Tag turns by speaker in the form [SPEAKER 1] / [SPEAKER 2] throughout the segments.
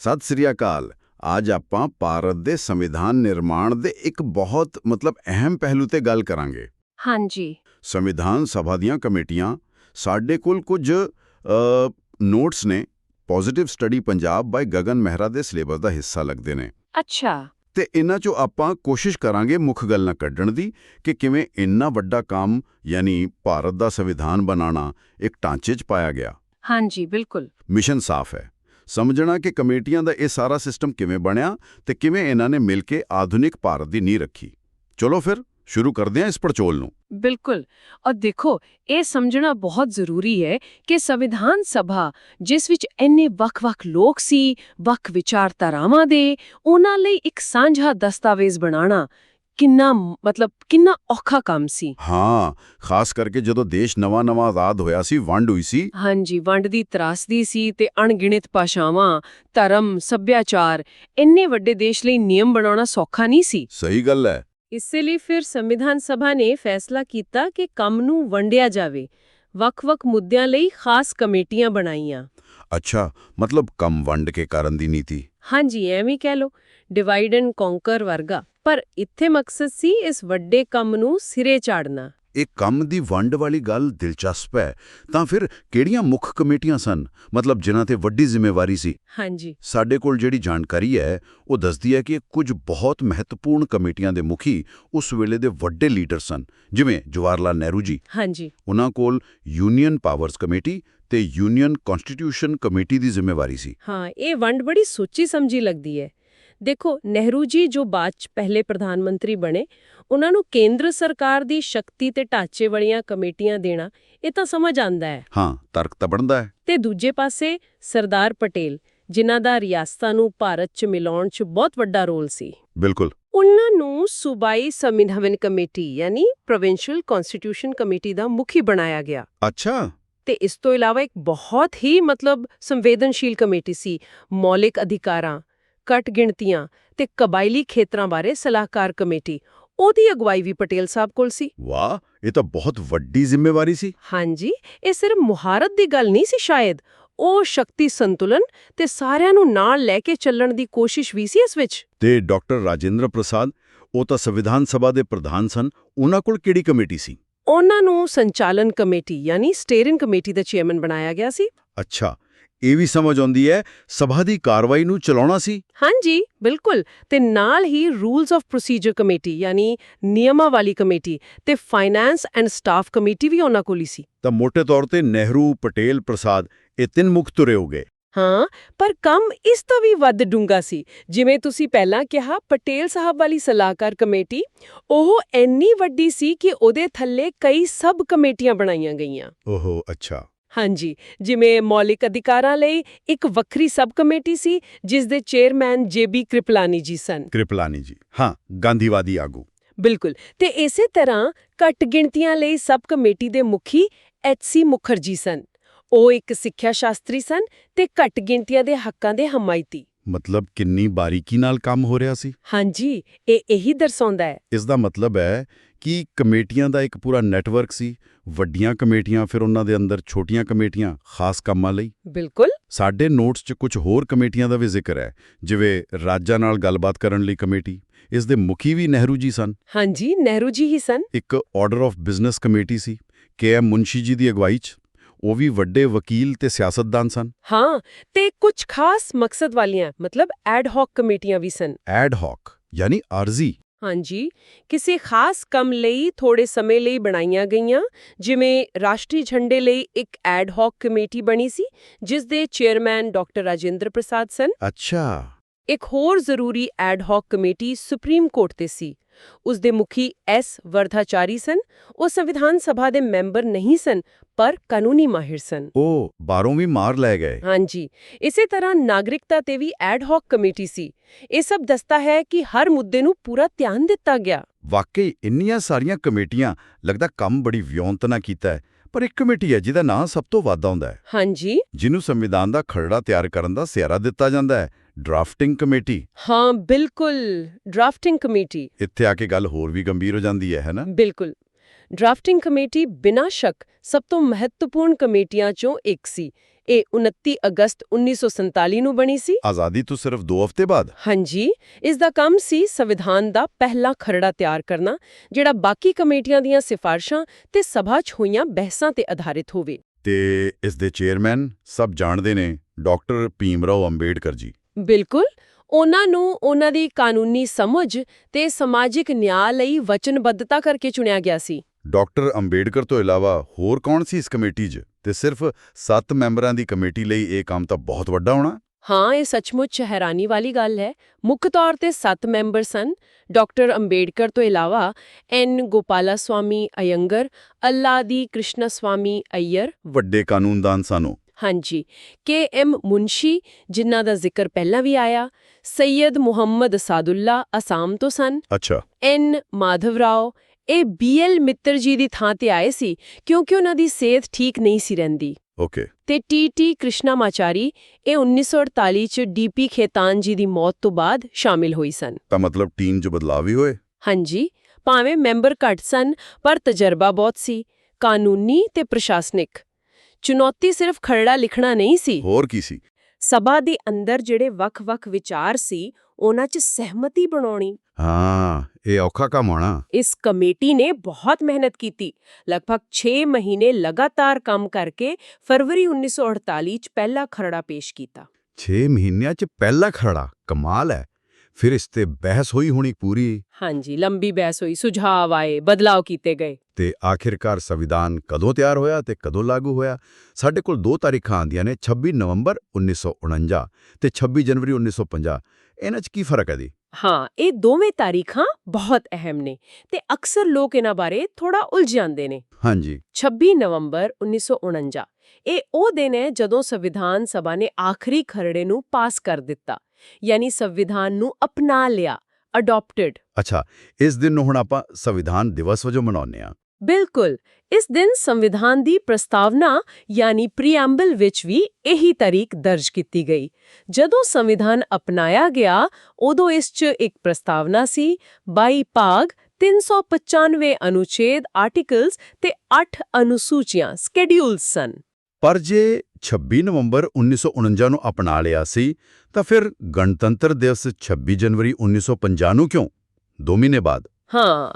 [SPEAKER 1] ਸਤਿ ਸ੍ਰੀ ਅਕਾਲ। ਅੱਜ ਆਪਾਂ ਭਾਰਤ ਦੇ ਸੰਵਿਧਾਨ ਨਿਰਮਾਣ ਦੇ ਇੱਕ ਬਹੁਤ ਮਤਲਬ ਅਹਿਮ ਪਹਿਲੂ ਤੇ ਗੱਲ ਕਰਾਂਗੇ।
[SPEAKER 2] ਹਾਂਜੀ।
[SPEAKER 1] ਸੰਵਿਧਾਨ ਸਭਾ ਦੀਆਂ ਕਮੇਟੀਆਂ ਸਾਡੇ ਕੋਲ ਕੁਝ ਨੋਟਸ ਨੇ। Positive study Punjab by Gagan Mehra ਦੇ ਸਿਲੇਬਸ ਦਾ ਹਿੱਸਾ ਲੱਗਦੇ ਨੇ।
[SPEAKER 2] ਅੱਛਾ।
[SPEAKER 1] ਤੇ ਇਹਨਾਂ ਚੋਂ ਆਪਾਂ ਕੋਸ਼ਿਸ਼ ਕਰਾਂਗੇ ਮੁੱਖ ਗੱਲ ਨਾ ਕੱਢਣ ਦੀ ਕਿ ਕਿਵੇਂ ਇੰਨਾ ਵੱਡਾ ਕੰਮ ਯਾਨੀ ਭਾਰਤ ਦਾ ਸੰਵਿਧਾਨ ਬਣਾਉਣਾ ਇੱਕ ਢਾਂਚੇ 'ਚ ਪਾਇਆ ਗਿਆ।
[SPEAKER 2] ਹਾਂਜੀ ਬਿਲਕੁਲ।
[SPEAKER 1] ਮਿਸ਼ਨ ਸਾਫ਼ ਹੈ। ਸਮਝਣਾ ਕਿ ਕਮੇਟੀਆਂ ਦਾ ਇਹ ਸਾਰਾ ਸਿਸਟਮ ਕਿਵੇਂ ਬਣਿਆ ਤੇ ਕਿਵੇਂ ਇਹਨਾਂ ਨੇ ਮਿਲ ਕੇ ਆਧੁਨਿਕ ਭਾਰਤ ਦੀ ਨੀਂਹ ਰੱਖੀ। ਚਲੋ ਫਿਰ, ਸ਼ੁਰੂ ਕਰਦੇ ਹਾਂ ਇਸ ਪੜਚੋਲ ਨੂੰ।
[SPEAKER 2] ਬਿਲਕੁਲ। ਔਰ ਦੇਖੋ, ਇਹ ਸਮਝਣਾ ਬਹੁਤ ਜ਼ਰੂਰੀ ਹੈ ਕਿ ਸੰਵਿਧਾਨ ਸਭਾ, ਜਿਸ ਵਿੱਚ ਇੰਨੇ ਵੱਖ-ਵੱਖ ਲੋਕ ਸੀ, ਵੱਖ ਵਿਚਾਰਧਾਰਾਵਾਂ ਦੇ, ਉਹਨਾਂ ਲਈ ਇੱਕ ਸਾਂਝਾ ਦਸਤਾਵੇਜ਼ ਬਣਾਉਣਾ ਕਿੰਨਾ ਮਤਲਬ ਕਿੰਨਾ ਔਖਾ ਕੰਮ ਸੀ।
[SPEAKER 1] ਹਾਂ ਖਾਸ ਕਰਕੇ ਜਦੋਂ ਦੇਸ਼ ਨਵਾਂ-ਨਵਾਂ ਆਜ਼ਾਦ ਹੋਇਆ ਸੀ ਵੰਡ ਹੋਈ ਸੀ।
[SPEAKER 2] ਹਾਂਜੀ ਵੰਡ ਦੀ ਤਰਾਸਦੀ ਸੀ ਤੇ ਅਣਗਿਣਤ ਭਾਸ਼ਾਵਾਂ ਧਰਮ ਸੱਭਿਆਚਾਰ ਇੰਨੇ ਵੱਡੇ ਦੇਸ਼ ਲਈ ਨਿਯਮ ਬਣਾਉਣਾ ਸੌਖਾ ਨਹੀਂ ਸੀ।
[SPEAKER 1] ਸਹੀ ਗੱਲ ਹੈ।
[SPEAKER 2] ਇਸੇ ਲਈ ਫਿਰ ਸੰਵਿਧਾਨ ਸਭਾ ਨੇ ਫੈਸਲਾ ਕੀਤਾ ਕਿ ਕੰਮ ਨੂੰ ਵੰਡਿਆ ਜਾਵੇ। ਵੱਖ-ਵੱਖ ਮੁੱਦਿਆਂ ਲਈ ਖਾਸ ਕਮੇਟੀਆਂ ਬਣਾਈਆਂ।
[SPEAKER 1] ਅੱਛਾ ਮਤਲਬ ਕੰਮ ਵੰਡ ਕੇ ਕਰਨ ਦੀ ਨੀਤੀ।
[SPEAKER 2] ਹਾਂਜੀ ਐਵੇਂ ਕਹਿ ਲਓ ਡਿਵਾਈਡ ਐਂਡ ਕੌਂਕਰ ਵਰਗਾ। ਪਰ ਇੱਥੇ ਮਕਸਦ ਸੀ ਇਸ ਵੱਡੇ ਕੰਮ ਨੂੰ ਸਿਰੇ ਚਾੜਨਾ।
[SPEAKER 1] ਇਹ ਕੰਮ ਦੀ ਵੰਡ ਵਾਲੀ ਗੱਲ ਦਿਲਚਸਪ ਹੈ। ਤਾਂ ਫਿਰ ਕਿਹੜੀਆਂ ਮੁੱਖ ਕਮੇਟੀਆਂ ਸਨ? ਮਤਲਬ ਜਿਨ੍ਹਾਂ ਤੇ ਵੱਡੀ ਜ਼ਿੰਮੇਵਾਰੀ ਸੀ?
[SPEAKER 2] ਹਾਂਜੀ।
[SPEAKER 1] ਸਾਡੇ ਕੋਲ ਜਿਹੜੀ ਜਾਣਕਾਰੀ ਹੈ ਉਹ ਦੱਸਦੀ ਹੈ ਕਿ ਕੁਝ ਬਹੁਤ ਮਹੱਤਵਪੂਰਨ ਕਮੇਟੀਆਂ ਦੇ ਮੁਖੀ ਉਸ ਵੇਲੇ ਦੇ ਵੱਡੇ ਲੀਡਰ ਸਨ ਜਿਵੇਂ ਜਵਾਹਰ ਲਾਲ ਨਹਿਰੂ ਜੀ।
[SPEAKER 2] ਹਾਂਜੀ।
[SPEAKER 1] ਉਹਨਾਂ ਕੋਲ ਯੂਨੀਅਨ ਪਾਵਰਸ ਕਮੇਟੀ ਤੇ ਯੂਨੀਅਨ ਕਨਸਟੀਟਿਊਸ਼ਨ ਕਮੇਟੀ ਦੀ ਜ਼ਿੰਮੇਵਾਰੀ ਸੀ।
[SPEAKER 2] ਹਾਂ ਇਹ ਵੰਡ ਬੜੀ ਸੋਚੀ ਸਮਝੀ ਲੱਗਦੀ ਹੈ। ਦੇਖੋ ਨਹਿਰੂ ਜੀ ਜੋ ਬਾਅਦ ਚ ਪਹਿਲੇ ਪ੍ਰਧਾਨ ਮੰਤਰੀ ਬਣੇ ਉਹਨਾਂ ਨੂੰ ਕੇਂਦਰ ਸਰਕਾਰ ਦੀ ਸ਼ਕਤੀ ਤੇ ਢਾਂਚੇ ਵਾਲੀਆਂ ਕਮੇਟੀਆਂ ਦੇਣਾ ਇਹ ਤਾਂ ਸਮਝ ਆਂਦਾ ਹੈ।
[SPEAKER 1] ਹਾਂ ਤਰਕ ਤਾਂ ਬਣਦਾ ਹੈ।
[SPEAKER 2] ਤੇ ਦੂਜੇ ਪਾਸੇ ਸਰਦਾਰ ਪਟੇਲ ਜਿਨ੍ਹਾਂ ਦਾ ਰਿਆਸਤਾਂ ਨੂੰ ਭਾਰਤ 'ਚ ਮਿਲਾਉਣ 'ਚ ਬਹੁਤ ਵੱਡਾ ਰੋਲ ਸੀ।
[SPEAKER 1] ਬਿਲਕੁਲ।
[SPEAKER 2] ਉਹਨਾਂ ਨੂੰ ਸੂਬਾਈ ਸੰਵਿਧਾਨ ਕਮੇਟੀ ਯਾਨੀ ਪ੍ਰੋਵਿੰਸ਼ੀਅਲ ਕਨਸਟੀਟਿਊਸ਼ਨ ਕਮੇਟੀ ਦਾ ਮੁਖੀ ਬਣਾਇਆ ਗਿਆ।
[SPEAKER 1] ਅੱਛਾ।
[SPEAKER 2] ਤੇ ਇਸ ਤੋਂ ਇਲਾਵਾ ਇੱਕ ਬਹੁਤ ਹੀ ਮਤਲਬ ਸੰਵੇਦਨਸ਼ੀਲ ਕਮੇਟੀ ਸੀ ਮੌਲਿਕ ਅਧਿਕਾਰਾਂ ਘੱਟ ਗਿਣਤੀਆਂ ਤੇ ਕਬਾਇਲੀ ਖੇਤਰਾਂ ਬਾਰੇ ਸਲਾਹਕਾਰ ਕਮੇਟੀ। ਉਹਦੀ ਅਗਵਾਈ ਵੀ ਪਟੇਲ ਸਾਹਿਬ ਕੋਲ ਸੀ।
[SPEAKER 1] ਵਾਹ ਇਹ ਤਾਂ ਬਹੁਤ ਵੱਡੀ ਜ਼ਿੰਮੇਵਾਰੀ ਸੀ।
[SPEAKER 2] ਹਾਂਜੀ ਇਹ ਸਿਰਫ ਮੁਹਾਰਤ ਦੀ ਗੱਲ ਨਹੀਂ ਸੀ ਸ਼ਾਇਦ। ਉਹ ਸ਼ਕਤੀ ਸੰਤੁਲਨ ਤੇ ਸਾਰਿਆਂ ਨੂੰ ਨਾਲ ਲੈ ਕੇ ਚੱਲਣ ਦੀ ਕੋਸ਼ਿਸ਼ ਵੀ ਸੀ ਇਸ ਵਿੱਚ।
[SPEAKER 1] ਤੇ ਡਾਕਟਰ ਰਾਜੇਂਦਰ ਪ੍ਰਸਾਦ ਉਹ ਤਾਂ ਸੰਵਿਧਾਨ ਸਭਾ ਦੇ ਪ੍ਰਧਾਨ ਸਨ ਉਹਨਾਂ ਕੋਲ ਕਿਹੜੀ ਕਮੇਟੀ ਸੀ?
[SPEAKER 2] ਉਹਨਾਂ ਨੂੰ ਸੰਚਾਲਨ ਕਮੇਟੀ ਯਾਨੀ ਸਟੀਅਰਿੰਗ ਕਮੇਟੀ ਦਾ ਚੇਅਰਮੈਨ ਬਣਾਇਆ ਗਿਆ ਸੀ।
[SPEAKER 1] ਅੱਛਾ ਇਹ ਵੀ ਸਮਝ ਆਉਂਦੀ ਹੈ ਸਭਾ ਦੀ ਕਾਰਵਾਈ ਨੂੰ ਚਲਾਉਣਾ ਸੀ।
[SPEAKER 2] ਹਾਂਜੀ ਬਿਲਕੁਲ। ਤੇ ਨਾਲ ਹੀ ਰੂਲਸ ਆਫ ਪ੍ਰੋਸੀਜਰ ਕਮੇਟੀ ਯਾਨੀ ਨਿਯਮਾਂ ਵਾਲੀ ਕਮੇਟੀ ਤੇ ਫਾਈਨਾਂਸ ਐਂਡ ਸਟਾਫ ਕਮੇਟੀ ਵੀ ਉਹਨਾਂ ਕੋਲ ਹੀ ਸੀ।
[SPEAKER 1] ਤਾਂ ਮੋٹے ਤੌਰ ਤੇ ਨਹਿਰੂ ਪਟੇਲ ਪ੍ਰਸਾਦ ਇਹ ਤਿੰਨ ਮੁੱਖ ਤੁਰੇ ਹੋ ਗਏ।
[SPEAKER 2] ਹਾਂ ਪਰ ਕੰਮ ਇਸ ਤੋਂ ਵੀ ਵੱਧ ਡੂੰਗਾ ਸੀ। ਜਿਵੇਂ ਤੁਸੀਂ ਪਹਿਲਾਂ ਕਿਹਾ ਪਟੇਲ ਸਾਹਿਬ ਵਾਲੀ ਸਲਾਹਕਾਰ ਕਮੇਟੀ ਉਹ ਇੰਨੀ ਵੱਡੀ ਸੀ ਕਿ ਉਹਦੇ ਥੱਲੇ ਕਈ ਸਬ ਕਮੇਟੀਆਂ ਬਣਾਈਆਂ ਗਈਆਂ।
[SPEAKER 1] ਓਹੋ ਅੱਛਾ।
[SPEAKER 2] ਹਾਂਜੀ ਜਿਵੇਂ ਮੌਲਿਕ ਅਧਿਕਾਰਾਂ ਲਈ ਇੱਕ ਵੱਖਰੀ ਸਬ ਕਮੇਟੀ ਸੀ ਜਿਸ ਦੇ ਚੇਅਰਮੈਨ ਜੇਬੀ ਕ੍ਰਿਪਲਾਨੀ ਜੀ ਸਨ।
[SPEAKER 1] ਕ੍ਰਿਪਲਾਨੀ ਜੀ ਹਾਂ ਗਾਂਧੀਵਾਦੀ ਆਗੂ।
[SPEAKER 2] ਬਿਲਕੁਲ ਤੇ ਇਸੇ ਤਰ੍ਹਾਂ ਘੱਟ ਗਿਣਤੀਆਂ ਲਈ ਸਬ ਕਮੇਟੀ ਦੇ ਮੁਖੀ ਐਚਸੀ ਮੁਖਰਜੀ ਸਨ। ਉਹ ਇੱਕ ਸਿੱਖਿਆ ਸ਼ਾਸਤਰੀ ਸਨ ਤੇ ਘੱਟ ਗਿਣਤੀਆਂ ਦੇ ਹੱਕਾਂ ਦੇ ਹਮਾਇਤੀ।
[SPEAKER 1] ਮਤਲਬ ਕਿੰਨੀ ਬਾਰੀਕੀ ਨਾਲ ਕੰਮ ਹੋ ਰਿਹਾ ਸੀ?
[SPEAKER 2] ਹਾਂਜੀ ਇਹ ਇਹੀ ਦਰਸਾਉਂਦਾ ਹੈ।
[SPEAKER 1] ਇਸ ਦਾ ਮਤਲਬ ਹੈ ਕਿ ਕਮੇਟੀਆਂ ਦਾ ਇੱਕ ਪੂਰਾ ਨੈਟਵਰਕ ਸੀ? ਵੱਡੀਆਂ ਕਮੇਟੀਆਂ ਫਿਰ ਉਹਨਾਂ ਦੇ ਅੰਦਰ ਛੋਟੀਆਂ ਕਮੇਟੀਆਂ ਖਾਸ ਕੰਮਾਂ ਲਈ?
[SPEAKER 2] ਬਿਲਕੁਲ।
[SPEAKER 1] ਸਾਡੇ ਨੋਟਸ 'ਚ ਕੁਝ ਹੋਰ ਕਮੇਟੀਆਂ ਦਾ ਵੀ ਜ਼ਿਕਰ ਹੈ ਜਿਵੇਂ ਰਾਜਾਂ ਨਾਲ ਗੱਲਬਾਤ ਕਰਨ ਲਈ ਕਮੇਟੀ। ਇਸ ਦੇ ਮੁਖੀ ਵੀ ਨਹਿਰੂ ਜੀ ਸਨ।
[SPEAKER 2] ਹਾਂਜੀ ਨਹਿਰੂ ਜੀ ਹੀ ਸਨ।
[SPEAKER 1] ਇੱਕ ਆਰਡਰ ਆਫ ਬਿਜ਼ਨਸ ਕਮੇਟੀ ਸੀ ਕੇ ਐਮ ਮੁੰਸ਼ੀ ਜੀ ਦੀ ਅਗਵਾਈ 'ਚ। ਉਹ ਵੀ ਵੱਡੇ ਵਕੀਲ ਤੇ ਸਿਆਸਤਦਾਨ ਸਨ।
[SPEAKER 2] ਹਾਂ ਤੇ ਕੁਝ ਖਾਸ ਮਕਸਦ ਵਾਲੀਆਂ ਮਤਲਬ ਐਡ ਹੌਕ ਕਮੇਟੀਆਂ ਵੀ ਸਨ।
[SPEAKER 1] ਐਡ ਹੌਕ ਯਾਨੀ ਆਰਜ਼ੀ
[SPEAKER 2] ਹਾਂਜੀ, ਕਿਸੇ ਖਾਸ ਕੰਮ ਲਈ ਥੋੜੇ ਸਮੇਂ ਲਈ ਬਣਾਈਆਂ ਗਈਆਂ, ਜਿਵੇਂ ਰਾਸ਼ਟਰੀ ਝੰਡੇ ਲਈ ਇੱਕ ਐਡ ਹੌਕ ਕਮੇਟੀ ਬਣੀ ਸੀ, ਜਿਸ ਦੇ ਚੇਅਰਮੈਨ ਡਾਕਟਰ ਰਾਜਿੰਦਰ ਪ੍ਰਸਾਦ ਸਨ।
[SPEAKER 1] ਅੱਛਾ।
[SPEAKER 2] ਇੱਕ ਹੋਰ ਜ਼ਰੂਰੀ ad hoc committee supreme court ਤੇ ਸੀ। ਉਸ ਦੇ ਮੁਖੀ ਐਸ ਵਰਧਾਚਾਰੀ ਸਨ। ਉਹ ਸੰਵਿਧਾਨ ਸਭਾ ਦੇ ਮੈਂਬਰ ਨਹੀਂ ਸਨ ਪਰ ਕਾਨੂੰਨੀ ਮਾਹਿਰ ਸਨ।
[SPEAKER 1] ਉਹ ਬਾਹਰੋਂ ਵੀ ਮਾਰ ਲੈ ਗਏ।
[SPEAKER 2] ਹਾਂਜੀ। ਇਸੇ ਤਰ੍ਹਾਂ ਨਾਗਰਿਕਤਾ ਤੇ ਵੀ ਐਡ ਹੌਕ ਕਮੇਟੀ ਸੀ। ਇਹ ਸਭ ਦੱਸਦਾ ਹੈ ਕਿ ਹਰ ਮੁੱਦੇ ਨੂੰ ਪੂਰਾ ਧਿਆਨ ਦਿੱਤਾ ਗਿਆ।
[SPEAKER 1] ਵਾਕਈ ਇੰਨੀਆਂ ਸਾਰੀਆਂ ਕਮੇਟੀਆਂ ਲੱਗਦਾ ਕੰਮ ਬੜੀ ਵਿਉਂਤ ਨਾਲ ਕੀਤਾ ਹੈ ਪਰ ਇੱਕ ਕਮੇਟੀ ਹੈ ਜਿਹਦਾ ਨਾਂ ਸਭ ਤੋਂ ਵੱਧ ਆਉਂਦਾ ਹੈ।
[SPEAKER 2] ਹਾਂਜੀ।
[SPEAKER 1] ਜਿਹਨੂੰ ਸੰਵਿਧਾਨ ਦਾ ਖਰੜਾ ਤਿਆਰ ਕਰਨ ਦਾ ਸਿਆਰਾ ਦਿੱਤਾ ਜਾਂਦਾ ਹੈ। ਡਰਾਫਟਿੰਗ ਕਮੇਟੀ
[SPEAKER 2] ਹਾਂ ਬਿਲਕੁਲ ਡਰਾਫਟਿੰਗ ਕਮੇਟੀ
[SPEAKER 1] ਇੱਥੇ ਆ ਕੇ ਗੱਲ ਹੋਰ ਵੀ ਗੰਭੀਰ ਹੋ ਜਾਂਦੀ ਹੈ ਹੈਨਾ
[SPEAKER 2] ਬਿਲਕੁਲ। ਡਰਾਫਟਿੰਗ ਕਮੇਟੀ ਬਿਨਾਂ ਸ਼ੱਕ ਸਭ ਤੋਂ ਮਹੱਤਵਪੂਰਨ ਕਮੇਟੀਆਂ ਚੋਂ ਇੱਕ ਸੀ। ਇਹ 29 ਅਗਸਤ 1947 ਨੂੰ ਬਣੀ ਸੀ।
[SPEAKER 1] ਆਜ਼ਾਦੀ ਤੋਂ ਸਿਰਫ 2 ਹਫ਼ਤੇ ਬਾਅਦ?
[SPEAKER 2] ਹਾਂਜੀ ਇਸ ਦਾ ਕੰਮ ਸੀ ਸੰਵਿਧਾਨ ਦਾ ਪਹਿਲਾ ਖਰੜਾ ਤਿਆਰ ਕਰਨਾ ਜਿਹੜਾ ਬਾਕੀ ਕਮੇਟੀਆਂ ਦੀਆਂ ਸਿਫਾਰਸ਼ਾਂ ਤੇ ਸਭਾ 'ਚ ਹੋਈਆਂ ਬਹਿਸਾਂ ਤੇ ਆਧਾਰਿਤ ਹੋਵੇ।
[SPEAKER 1] ਤੇ ਇਸ ਦੇ ਚੇਅਰਮੈਨ ਸਭ ਜਾਣਦੇ ਨੇ ਡਾਕਟਰ ਭੀਮਰਾਓ ਅੰਬੇਡਕਰ ਜੀ।
[SPEAKER 2] ਬਿਲਕੁਲ ਉਹਨਾਂ ਨੂੰ ਉਹਨਾਂ ਦੀ ਕਾਨੂੰਨੀ ਸਮਝ ਤੇ ਸਮਾਜਿਕ ਨਿਆਂ ਲਈ ਵਚਨਬੱਧਤਾ ਕਰਕੇ ਚੁਣਿਆ ਗਿਆ ਸੀ।
[SPEAKER 1] ਡਾਕਟਰ ਅੰਬੇਡਕਰ ਤੋਂ ਇਲਾਵਾ ਹੋਰ ਕੌਣ ਸੀ ਇਸ ਕਮੇਟੀ 'ਚ? ਤੇ ਸਿਰਫ 7 ਮੈਂਬਰਾਂ ਦੀ ਕਮੇਟੀ ਲਈ ਇਹ ਕੰਮ ਤਾਂ ਬਹੁਤ ਵੱਡਾ ਹੋਣਾ?
[SPEAKER 2] ਹਾਂ ਇਹ ਸੱਚਮੁੱਚ ਹੈਰਾਨੀ ਵਾਲੀ ਗੱਲ ਹੈ। ਮੁੱਖ ਤੌਰ ਤੇ 7 ਮੈਂਬਰ ਸਨ। ਡਾਕਟਰ ਅੰਬੇਡਕਰ ਤੋਂ ਇਲਾਵਾ ਐਨ ਗੋਪਾਲਾ ਸਵਾਮੀ ਅਯੰਗਰ ਅੱਲਾਦੀ ਕ੍ਰਿਸ਼ਨਾ ਸਵਾਮੀ ਅਯਰ
[SPEAKER 1] ਵੱਡੇ ਕਾਨੂੰਨਦਾਨ ਸਾਨੂੰ।
[SPEAKER 2] ਹਾਂਜੀ ਕੇ ਐਮ ਮੁੰਸ਼ੀ ਜਿਨ੍ਹਾਂ ਦਾ ਜ਼ਿਕਰ ਪਹਿਲਾਂ ਵੀ ਆਇਆ ਸੈਯਦ ਮੁਹੰਮਦ ਸਾਦੁੱਲਾ ਅਸਾਮ ਤੋਂ ਸਨ।
[SPEAKER 1] ਅੱਛਾ।
[SPEAKER 2] ਐਨ ਮਾਧਵ ਰਾਓ ਇਹ ਬੀਐਲ ਮਿੱਤਰ ਜੀ ਦੀ ਥਾਂ ਤੇ ਆਏ ਸੀ ਕਿਉਂਕਿ ਉਹਨਾਂ ਦੀ ਸਿਹਤ ਠੀਕ ਨਹੀਂ ਸੀ ਰਹਿੰਦੀ।
[SPEAKER 1] ਓਕੇ।
[SPEAKER 2] ਤੇ ਟੀਟੀ ਕ੍ਰਿਸ਼ਨਾਮਾਚਾਰੀ ਇਹ 1948 ਚ ਡੀਪੀ ਖੇਤਾਨ ਜੀ ਦੀ ਮੌਤ ਤੋਂ ਬਾਅਦ ਸ਼ਾਮਿਲ ਹੋਈ ਸਨ।
[SPEAKER 1] ਤਾਂ ਮਤਲਬ ਟੀਮ 'ਚ ਬਦਲਾਅ ਵੀ ਹੋਏ?
[SPEAKER 2] ਹਾਂਜੀ ਭਾਵੇਂ ਮੈਂਬਰ ਘੱਟ ਸਨ ਪਰ ਤਜਰਬਾ ਬਹੁਤ ਸੀ ਕਾਨੂੰਨੀ ਤੇ ਪ੍ਰਸ਼ਾਸਨਿਕ। ਚੁਣੌਤੀ ਸਿਰਫ ਖਰੜਾ ਲਿਖਣਾ ਨਹੀਂ ਸੀ।
[SPEAKER 1] ਹੋਰ ਕੀ ਸੀ?
[SPEAKER 2] ਸਭਾ ਦੇ ਅੰਦਰ ਜਿਹੜੇ ਵੱਖ-ਵੱਖ ਵਿਚਾਰ ਸੀ ਉਹਨਾਂ 'ਚ ਸਹਿਮਤੀ ਬਣਾਉਣੀ।
[SPEAKER 1] ਹਾਂ ਇਹ ਔਖਾ ਕੰਮ ਹੋਣਾ।
[SPEAKER 2] ਇਸ ਕਮੇਟੀ ਨੇ ਬਹੁਤ ਮਿਹਨਤ ਕੀਤੀ। ਲਗਭਗ 6 ਮਹੀਨੇ ਲਗਾਤਾਰ ਕੰਮ ਕਰਕੇ ਫਰਵਰੀ 1948 ਚ ਪਹਿਲਾ ਖਰੜਾ ਪੇਸ਼ ਕੀਤਾ।
[SPEAKER 1] 6 ਮਹੀਨਿਆਂ 'ਚ ਪਹਿਲਾ ਖੜਾ ਕਮਾਲ ਹੈ। ਫਿਰ ਇਸ ਤੇ ਬਹਿਸ ਹੋਈ ਹੋਣੀ ਪੂਰੀ?
[SPEAKER 2] ਹਾਂਜੀ ਲੰਬੀ ਬਹਿਸ ਹੋਈ ਸੁਝਾਅ ਆਏ ਬਦਲਾਅ ਕੀਤੇ ਗਏ।
[SPEAKER 1] ਤੇ ਆਖਿਰਕਾਰ ਸੰਵਿਧਾਨ ਕਦੋਂ ਤਿਆਰ ਹੋਇਆ ਤੇ ਕਦੋਂ ਲਾਗੂ ਹੋਇਆ? ਸਾਡੇ ਕੋਲ ਦੋ ਤਾਰੀਖਾਂ ਆਂਦੀਆਂ ਨੇ 26 ਨਵੰਬਰ 1949 ਤੇ 26 ਜਨਵਰੀ 1950 ਇਹਨਾਂ 'ਚ ਕੀ ਫ਼ਰਕ ਹੈ ਦੀ
[SPEAKER 2] ਹਾਂ ਇਹ ਦੋਵੇਂ ਤਾਰੀਖਾਂ ਬਹੁਤ ਅਹਿਮ ਨੇ ਤੇ ਅਕਸਰ ਲੋਕ ਇਹਨਾਂ ਬਾਰੇ ਥੋੜਾ ਉਲਝ ਜਾਂਦੇ ਨੇ।
[SPEAKER 1] ਹਾਂਜੀ।
[SPEAKER 2] 26 ਨਵੰਬਰ 1949 ਇਹ ਉਹ ਦਿਨ ਹੈ ਜਦੋਂ ਸੰਵਿਧਾਨ ਸਭਾ ਨੇ ਆਖਰੀ ਖਰੜੇ ਨੂੰ ਪਾਸ ਕਰ ਦਿੱਤਾ। ਯਾਨੀ ਸੰਵਿਧਾਨ ਨੂੰ ਅਪਣਾ ਲਿਆ ਅਡਾਪਟਡ
[SPEAKER 1] ਅੱਛਾ ਇਸ ਦਿਨ ਨੂੰ ਹੁਣ ਆਪਾਂ ਸੰਵਿਧਾਨ ਦਿਵਸ ਵਜੋਂ ਮਨਾਉਂਦੇ ਆ
[SPEAKER 2] ਬਿਲਕੁਲ ਇਸ ਦਿਨ ਸੰਵਿਧਾਨ ਦੀ ਪ੍ਰਸਤਾਵਨਾ ਯਾਨੀ ਪ੍ਰੀਐਂਬਲ ਵਿੱਚ ਵੀ ਇਹੀ ਤਾਰੀਖ ਦਰਜ ਕੀਤੀ ਗਈ। ਜਦੋਂ ਸੰਵਿਧਾਨ ਅਪਣਾਇਆ ਗਿਆ ਉਦੋਂ ਇਸ 'ਚ ਇੱਕ ਪ੍ਰਸਤਾਵਨਾ ਸੀ 22 ਭਾਗ 395 ਅਨੁਛੇਦ ਆਰਟੀਕਲਸ ਤੇ 8 ਅਨੁਸੂਚੀਆਂ ਸਕੇਡਿਊਲਸ ਸਨ।
[SPEAKER 1] ਪਰ ਜੇ 26 ਨਵੰਬਰ 1949 ਨੂੰ ਅਪਣਾ ਲਿਆ ਸੀ ਤਾਂ ਫਿਰ ਗਣਤੰਤਰ ਦਿਵਸ 26 ਜਨਵਰੀ 1950 ਨੂੰ ਕਿਉਂ? ਦੋ ਮਹੀਨੇ ਬਾਅਦ।
[SPEAKER 2] ਹਾਂ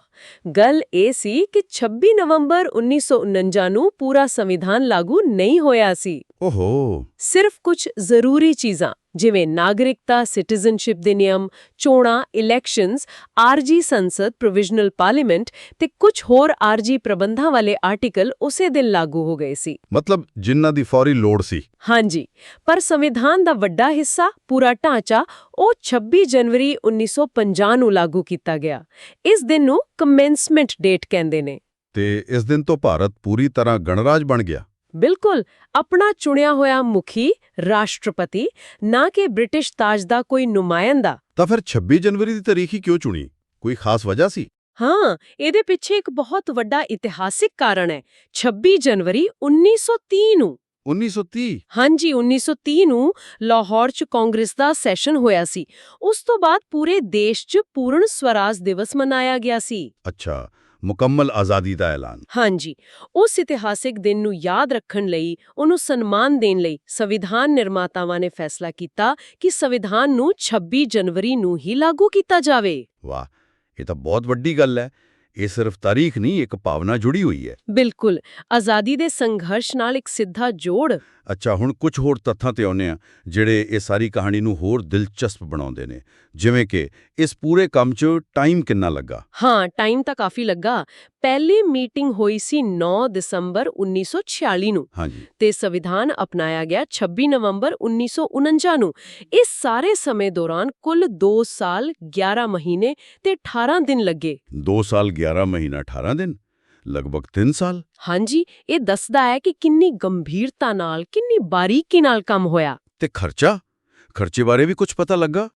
[SPEAKER 2] ਗੱਲ ਇਹ ਸੀ ਕਿ 26 ਨਵੰਬਰ 1949 ਨੂੰ ਪੂਰਾ ਸੰਵਿਧਾਨ ਲਾਗੂ ਨਹੀਂ ਹੋਇਆ ਸੀ।
[SPEAKER 1] ਓਹੋ।
[SPEAKER 2] ਸਿਰਫ ਕੁਝ ਜ਼ਰੂਰੀ ਚੀਜ਼ਾਂ। ਜਿਵੇਂ ਨਾਗਰਿਕਤਾ ਸਿਟੀਜ਼ਨਸ਼ਿਪ ਦੇ ਨਿਯਮ ਚੋਣਾਂ ਇਲੈਕਸ਼ਨਸ ਆਰਜੀ ਸੰਸਦ ਪ੍ਰੋਵੀਜ਼ਨਲ ਪਾਰਲੀਮੈਂਟ ਤੇ ਕੁਝ ਹੋਰ ਆਰਜੀ ਪ੍ਰਬੰਧਾਂ ਵਾਲੇ ਆਰਟੀਕਲ ਉਸੇ ਦਿਨ ਲਾਗੂ ਹੋ ਗਏ ਸੀ।
[SPEAKER 1] ਮਤਲਬ ਜਿਨ੍ਹਾਂ ਦੀ ਫੌਰੀ ਲੋੜ ਸੀ।
[SPEAKER 2] ਹਾਂਜੀ ਪਰ ਸੰਵਿਧਾਨ ਦਾ ਵੱਡਾ ਹਿੱਸਾ ਪੂਰਾ ਢਾਂਚਾ ਉਹ 26 ਜਨਵਰੀ 1950 ਨੂੰ ਲਾਗੂ ਕੀਤਾ ਗਿਆ। ਇਸ ਦਿਨ ਨੂੰ ਕਮੈਂਸਮੈਂਟ ਡੇਟ ਕਹਿੰਦੇ ਨੇ।
[SPEAKER 1] ਤੇ ਇਸ ਦਿਨ ਤੋਂ ਭਾਰਤ ਪੂਰੀ ਤਰ੍ਹਾਂ ਗਣਰਾਜ ਬਣ ਗਿਆ।
[SPEAKER 2] ਬਿਲਕੁਲ ਆਪਣਾ ਚੁਣਿਆ ਹੋਇਆ ਮੁਖੀ ਰਾਸ਼ਟਰਪਤੀ ਨਾ ਕਿ ਬ੍ਰਿਟਿਸ਼ ਤਾਜ ਦਾ ਕੋਈ ਨੁਮਾਇੰਦਾ।
[SPEAKER 1] ਤਾਂ ਫਿਰ 26 ਜਨਵਰੀ ਦੀ ਤਾਰੀਖ ਹੀ ਕਿਉਂ ਚੁਣੀ? ਕੋਈ ਖਾਸ ਵਜ੍ਹਾ ਸੀ?
[SPEAKER 2] ਹਾਂ ਇਹਦੇ ਪਿੱਛੇ ਇੱਕ ਬਹੁਤ ਵੱਡਾ ਇਤਿਹਾਸਿਕ ਕਾਰਨ ਹੈ। 26 ਜਨਵਰੀ 1930 ਨੂੰ।
[SPEAKER 1] 1930
[SPEAKER 2] ਹਾਂਜੀ 1930 ਨੂੰ ਲਾਹੌਰ 'ਚ ਕਾਂਗਰਸ ਦਾ ਸੈਸ਼ਨ ਹੋਇਆ ਸੀ। ਉਸ ਤੋਂ ਬਾਅਦ ਪੂਰੇ ਦੇਸ਼ 'ਚ ਪੂਰਨ ਸਵਰਾਜ ਦਿਵਸ ਮਨਾਇਆ ਗਿਆ ਸੀ।
[SPEAKER 1] ਅੱਛਾ ਮੁਕੰਮਲ ਆਜ਼ਾਦੀ ਦਾ ਐਲਾਨ।
[SPEAKER 2] ਹਾਂਜੀ ਉਸ ਇਤਿਹਾਸਿਕ ਦਿਨ ਨੂੰ ਯਾਦ ਰੱਖਣ ਲਈ ਉਹਨੂੰ ਸਨਮਾਨ ਦੇਣ ਲਈ ਸੰਵਿਧਾਨ ਨਿਰਮਾਤਾਵਾਂ ਨੇ ਫੈਸਲਾ ਕੀਤਾ ਕਿ ਸੰਵਿਧਾਨ ਨੂੰ 26 ਜਨਵਰੀ ਨੂੰ ਹੀ ਲਾਗੂ ਕੀਤਾ ਜਾਵੇ।
[SPEAKER 1] ਵਾਹ ਇਹ ਤਾਂ ਬਹੁਤ ਵੱਡੀ ਗੱਲ ਹੈ। ਇਹ ਸਿਰਫ ਤਾਰੀਖ ਨਹੀਂ ਇੱਕ ਭਾਵਨਾ ਜੁੜੀ ਹੋਈ ਹੈ।
[SPEAKER 2] ਬਿਲਕੁਲ। ਆਜ਼ਾਦੀ ਦੇ ਸੰਘਰਸ਼ ਨਾਲ ਇੱਕ ਸਿੱਧਾ ਜੋੜ।
[SPEAKER 1] ਅੱਛਾ ਹੁਣ ਕੁਝ ਹੋਰ ਤੱਥਾਂ ਤੇ ਆਉਂਦੇ ਆ ਜਿਹੜੇ ਇਹ ਸਾਰੀ ਕਹਾਣੀ ਨੂੰ ਹੋਰ ਦਿਲਚਸਪ ਬਣਾਉਂਦੇ ਨੇ। ਜਿਵੇਂ ਕਿ ਇਸ ਪੂਰੇ ਕੰਮ 'ਚ ਟਾਈਮ ਕਿੰਨਾ ਲੱਗਾ?
[SPEAKER 2] ਹਾਂ ਟਾਈਮ ਤਾਂ ਕਾਫੀ ਲੱਗਾ। ਪਹਿਲੀ ਮੀਟਿੰਗ ਹੋਈ ਸੀ 9 ਦਸੰਬਰ 1946 ਨੂੰ ਤੇ ਸੰਵਿਧਾਨ ਅਪਣਾਇਆ ਗਿਆ 26 ਨਵੰਬਰ 1949 ਨੂੰ। ਇਸ ਸਾਰੇ ਸਮੇਂ ਦੌਰਾਨ ਕੁੱਲ 2 ਸਾਲ 11 ਮਹੀਨੇ ਤੇ 18 ਦਿਨ ਲੱਗੇ।
[SPEAKER 1] 2 ਸਾਲ 11 ਮਹੀਨਾ 18 ਦਿਨ? ਲਗਭਗ 3 ਸਾਲ?
[SPEAKER 2] ਹਾਂਜੀ ਇਹ ਦੱਸਦਾ ਹੈ ਕਿ ਕਿੰਨੀ ਗੰਭੀਰਤਾ ਨਾਲ ਕਿੰਨੀ ਬਾਰੀਕੀ ਨਾਲ ਕੰਮ ਹੋਇਆ।
[SPEAKER 1] ਤੇ ਖਰਚਾ? ਖਰਚੇ ਬਾਰੇ ਵੀ ਕੁਝ ਪਤਾ ਲੱਗਾ?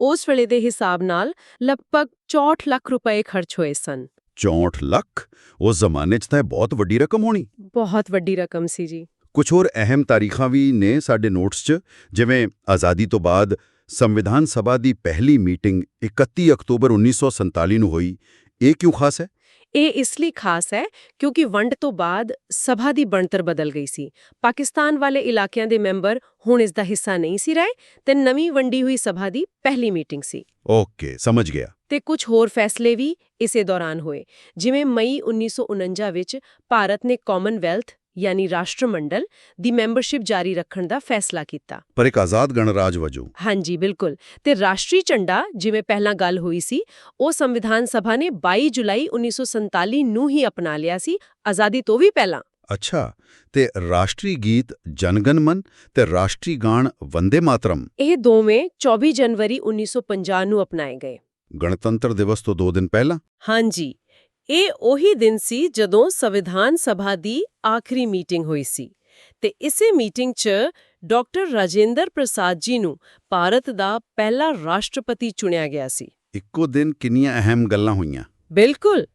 [SPEAKER 2] ਉਸ ਵੇਲੇ ਦੇ ਹਿਸਾਬ ਨਾਲ ਲਗਭਗ 64 ਲੱਖ ਰੁਪਏ ਖਰਚ ਹੋਏ ਸਨ।
[SPEAKER 1] 64 ਲੱਖ ਉਸ ਜ਼ਮਾਨੇ 'ਚ ਤਾਂ ਇਹ ਬਹੁਤ ਵੱਡੀ ਰਕਮ ਹੋਣੀ।
[SPEAKER 2] ਬਹੁਤ ਵੱਡੀ ਰਕਮ ਸੀ ਜੀ।
[SPEAKER 1] ਕੁਝ ਹੋਰ ਅਹਿਮ ਤਾਰੀਖਾਂ ਵੀ ਨੇ ਸਾਡੇ ਨੋਟਸ 'ਚ ਜਿਵੇਂ ਆਜ਼ਾਦੀ ਤੋਂ ਬਾਅਦ ਸੰਵਿਧਾਨ ਸਭਾ ਦੀ ਪਹਿਲੀ ਮੀਟਿੰਗ 31 ਅਕਤੂਬਰ 1947 ਨੂੰ ਹੋਈ। ਇਹ ਕਿਉਂ ਖਾਸ ਹੈ?
[SPEAKER 2] ਇਹ ਇਸ ਲਈ ਖਾਸ ਹੈ ਕਿਉਂਕਿ ਵੰਡ ਤੋਂ ਬਾਅਦ ਸਭਾ ਦੀ ਬਣਤਰ ਬਦਲ ਗਈ ਸੀ। ਪਾਕਿਸਤਾਨ ਵਾਲੇ ਇਲਾਕਿਆਂ ਦੇ ਮੈਂਬਰ ਹੁਣ ਇਸ ਦਾ ਹਿੱਸਾ ਨਹੀਂ ਸੀ ਰਹੇ ਤੇ ਨਵੀਂ ਵੰਡੀ ਹੋਈ ਸਭਾ ਦੀ ਪਹਿਲੀ ਮੀਟਿੰਗ ਸੀ।
[SPEAKER 1] ਓਕੇ ਸਮਝ ਗਿਆ।
[SPEAKER 2] ਤੇ ਕੁਝ ਹੋਰ ਫੈਸਲੇ ਵੀ ਇਸੇ ਦੌਰਾਨ ਹੋਏ ਜਿਵੇਂ ਮਈ 1949 ਵਿੱਚ ਭਾਰਤ ਨੇ ਕਾਮਨਵੈਲਥ ਯਾਨੀ ਰਾਸ਼ਟਰਮੰਡਲ ਦੀ ਮੈਂਬਰਸ਼ਿਪ ਜਾਰੀ ਰੱਖਣ ਦਾ ਫੈਸਲਾ ਕੀਤਾ।
[SPEAKER 1] ਪਰ ਇੱਕ ਆਜ਼ਾਦ ਗਣਰਾਜ ਵਜੋਂ।
[SPEAKER 2] ਹਾਂਜੀ ਬਿਲਕੁਲ। ਤੇ ਰਾਸ਼ਟਰੀ ਝੰਡਾ ਜਿਵੇਂ ਪਹਿਲਾਂ ਗੱਲ ਹੋਈ ਸੀ ਉਹ ਸੰਵਿਧਾਨ ਸਭਾ ਨੇ 22 ਜੁਲਾਈ 1947 ਨੂੰ ਹੀ ਅਪਣਾ ਲਿਆ ਸੀ ਆਜ਼ਾਦੀ ਤੋਂ ਵੀ ਪਹਿਲਾਂ।
[SPEAKER 1] ਅੱਛਾ ਤੇ ਰਾਸ਼ਟਰੀ ਗੀਤ ਜਨਗਣ ਮਨ ਤੇ ਰਾਸ਼ਟਰੀ ਗਾਣ ਵੰਦੇ ਮਾਤਰਮ।
[SPEAKER 2] ਇਹ ਦੋਵੇਂ 24 ਜਨਵਰੀ 1950 ਨੂੰ ਅਪਣਾਏ ਗਏ।
[SPEAKER 1] ਗਣਤੰਤਰ ਦਿਵਸ ਤੋਂ ਦੋ ਦਿਨ ਪਹਿਲਾਂ?
[SPEAKER 2] ਹਾਂਜੀ। ਇਹ ਉਹੀ ਦਿਨ ਸੀ ਜਦੋਂ ਸੰਵਿਧਾਨ ਸਭਾ ਦੀ ਆਖਰੀ ਮੀਟਿੰਗ ਹੋਈ ਸੀ ਤੇ ਇਸੇ ਮੀਟਿੰਗ 'ਚ ਡਾਕਟਰ ਰਾਜੇਂਦਰ ਪ੍ਰਸਾਦ ਜੀ ਨੂੰ ਭਾਰਤ ਦਾ ਪਹਿਲਾ ਰਾਸ਼ਟਰਪਤੀ ਚੁਣਿਆ ਗਿਆ ਸੀ।
[SPEAKER 1] ਇੱਕੋ ਦਿਨ ਕਿੰਨੀਆਂ ਅਹਿਮ ਗੱਲਾਂ ਹੋਈਆਂ?
[SPEAKER 2] ਬਿਲਕੁਲ!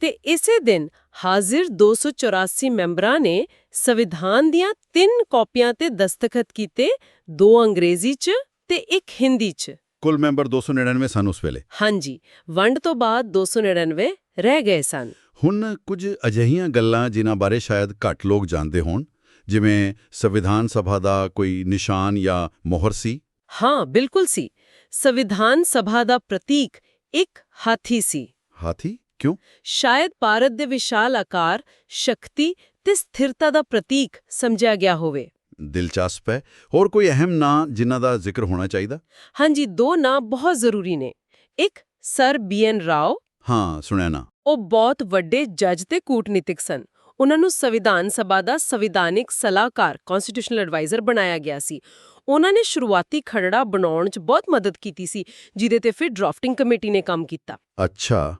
[SPEAKER 2] ਤੇ ਇਸੇ ਦਿਨ ਹਾਜ਼ਰ 284 ਮੈਂਬਰਾਂ ਨੇ ਸੰਵਿਧਾਨ ਦੀਆਂ ਤਿੰਨ ਕਾਪੀਆਂ ਤੇ ਦਸਤਖਤ ਕੀਤੇ ਦੋ ਅੰਗਰੇਜ਼ੀ 'ਚ ਤੇ ਇੱਕ ਹਿੰਦੀ 'ਚ।
[SPEAKER 1] ਕੁੱਲ ਮੈਂਬਰ 299 ਸਨ ਉਸ ਵੇਲੇ।
[SPEAKER 2] ਹਾਂਜੀ ਵੰਡ ਤੋਂ ਬਾਅਦ 299 ਰਹਿ ਗਏ ਸਨ।
[SPEAKER 1] ਹੁਣ ਕੁਝ ਅਜਿਹੀਆਂ ਗੱਲਾਂ ਜਿਨ੍ਹਾਂ ਬਾਰੇ ਸ਼ਾਇਦ ਘੱਟ ਲੋਕ ਜਾਣਦੇ ਹੋਣ ਜਿਵੇਂ ਸੰਵਿਧਾਨ ਸਭਾ ਦਾ ਕੋਈ ਨਿਸ਼ਾਨ ਜਾਂ ਮੋਹਰ ਸੀ?
[SPEAKER 2] ਹਾਂ ਬਿਲਕੁਲ ਸੀ। ਸੰਵਿਧਾਨ ਸਭਾ ਦਾ ਪ੍ਰਤੀਕ ਇੱਕ ਹਾਥੀ ਸੀ।
[SPEAKER 1] ਹਾਥੀ? ਕਿਉਂ?
[SPEAKER 2] ਸ਼ਾਇਦ ਭਾਰਤ ਦੇ ਵਿਸ਼ਾਲ ਆਕਾਰ ਸ਼ਕਤੀ ਤੇ ਸਥਿਰਤਾ ਦਾ ਪ੍ਰਤੀਕ ਸਮਝਿਆ ਗਿਆ ਹੋਵੇ।
[SPEAKER 1] ਦਿਲਚਸਪ ਹੈ। ਹੋਰ ਕੋਈ ਅਹਿਮ ਨਾਂ ਜਿਨ੍ਹਾਂ ਦਾ ਜ਼ਿਕਰ ਹੋਣਾ ਚਾਹੀਦਾ?
[SPEAKER 2] ਹਾਂਜੀ ਦੋ ਨਾਂ ਬਹੁਤ ਜ਼ਰੂਰੀ ਨੇ। ਇੱਕ ਸਰ ਬੀਐਨ ਰਾਓ।
[SPEAKER 1] ਹਾਂ ਸੁਣਿਆ ਨਾ।
[SPEAKER 2] ਉਹ ਬਹੁਤ ਵੱਡੇ ਜੱਜ ਤੇ ਕੂਟਨੀਤਿਕ ਸਨ। ਉਹਨਾਂ ਨੂੰ ਸੰਵਿਧਾਨ ਸਭਾ ਦਾ ਸੰਵਿਧਾਨਿਕ ਸਲਾਹਕਾਰ ਕਨਸਟੀਟਿਊਸ਼ਨਲ ਐਡਵਾਈਜ਼ਰ ਬਣਾਇਆ ਗਿਆ ਸੀ। ਉਹਨਾਂ ਨੇ ਸ਼ੁਰੂਆਤੀ ਖਰੜਾ ਬਣਾਉਣ 'ਚ ਬਹੁਤ ਮਦਦ ਕੀਤੀ ਸੀ ਜਿਹਦੇ ਤੇ ਫਿਰ ਡਰਾਫਟਿੰਗ ਕਮੇਟੀ ਨੇ ਕੰਮ ਕੀਤਾ।
[SPEAKER 1] ਅੱਛਾ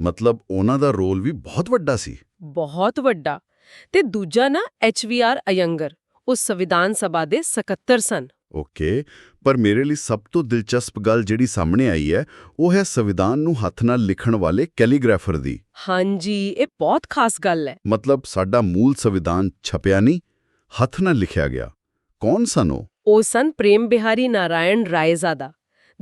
[SPEAKER 1] ਮਤਲਬ ਉਹਨਾਂ ਦਾ ਰੋਲ ਵੀ ਬਹੁਤ ਵੱਡਾ ਸੀ?
[SPEAKER 2] ਬਹੁਤ ਵੱਡਾ। ਤੇ ਦੂਜਾ ਨਾ ਐਚਵੀਆਰ ਅਯੰਗਰ। ਉਹ ਸੰਵਿਧਾਨ ਸਭਾ ਦੇ ਸਕੱਤਰ ਸਨ।
[SPEAKER 1] ਓਕੇ ਪਰ ਮੇਰੇ ਲਈ ਸਭ ਤੋਂ ਦਿਲਚਸਪ ਗੱਲ ਜਿਹੜੀ ਸਾਹਮਣੇ ਆਈ ਹੈ ਉਹ ਹੈ ਸੰਵਿਧਾਨ ਨੂੰ ਹੱਥ ਨਾਲ ਲਿਖਣ ਵਾਲੇ ਕੈਲੀਗ੍ਰਾਫਰ ਦੀ।
[SPEAKER 2] ਹਾਂਜੀ ਇਹ ਬਹੁਤ ਖਾਸ ਗੱਲ ਹੈ।
[SPEAKER 1] ਮਤਲਬ ਸਾਡਾ ਮੂਲ ਸੰਵਿਧਾਨ ਛਪਿਆ ਨਹੀਂ ਹੱਥ ਨਾਲ ਲਿਖਿਆ ਗਿਆ। ਕੌਣ ਸਨ ਉਹ?
[SPEAKER 2] ਉਹ ਸਨ ਪ੍ਰੇਮ ਬਿਹਾਰੀ ਨਾਰਾਇਣ ਰਾਏਜ਼ਾਦਾ।